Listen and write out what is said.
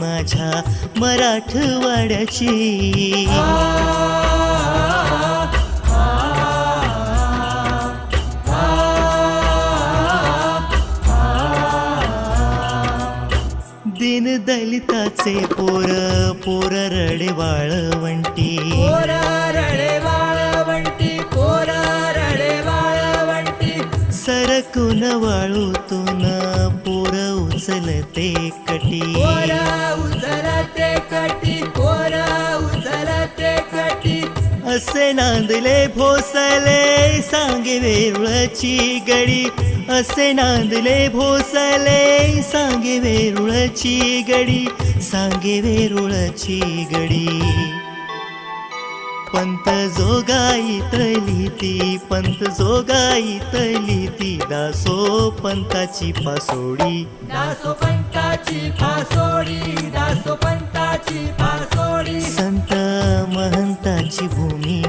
माझ्या मराठवाड्याची दिन दलिताचे पोर पोर रडे वाळवंटी सरकून वाळूतून पोर उचलते कटी. कटी पोरा उचलते कटी. असे नांदले भोसले सांगे वेरुळची गडी. असे नांदले भोसले सांगे वेरुळची गडी. सांगे वेरुळची गडी. पंत जोगाईतली ती पंत जोगाईतली ती. दासो पंताची पासोडी. दासो पंताची फासोडी दासो फासोडी संत महंताची भूमी.